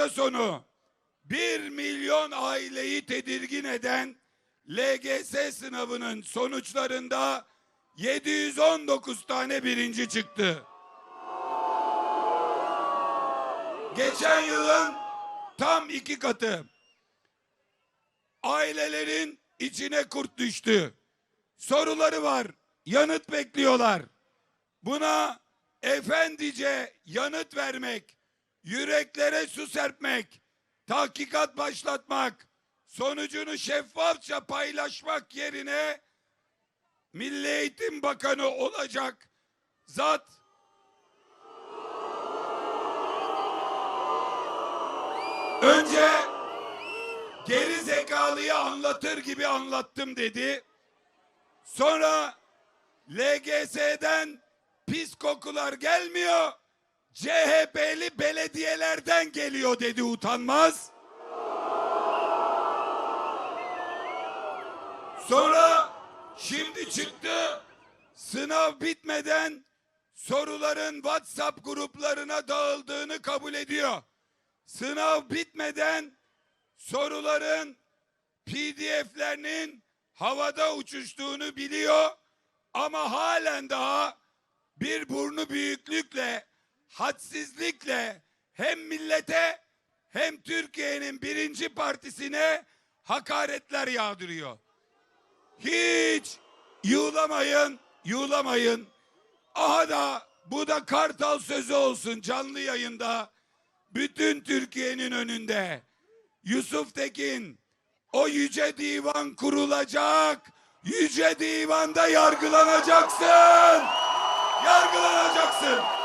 hafta sonu 1 milyon aileyi tedirgin eden LGS sınavının sonuçlarında 719 tane birinci çıktı. Geçen yılın tam iki katı. Ailelerin içine kurt düştü. Soruları var, yanıt bekliyorlar. Buna efendice yanıt vermek, yüreklere su serpmek, tahkikat başlatmak, sonucunu şeffafça paylaşmak yerine Milli Eğitim Bakanı olacak zat önce geri zekalıyı anlatır gibi anlattım dedi. Sonra LGS'den pis kokular gelmiyor. CHP'li belediyelerden geliyor dedi utanmaz. Sonra şimdi çıktı sınav bitmeden soruların WhatsApp gruplarına dağıldığını kabul ediyor. Sınav bitmeden soruların PDF'lerinin havada uçuştuğunu biliyor ama halen daha bir burnu büyüklükle, hadsizlikle hem millete hem Türkiye'nin birinci partisine hakaretler yağdırıyor. Hiç yuğlamayın, yuğlamayın. Aha da bu da kartal sözü olsun canlı yayında. Bütün Türkiye'nin önünde. Yusuf Tekin o yüce divan kurulacak. Yüce divanda yargılanacaksın. Yargılanacaksın.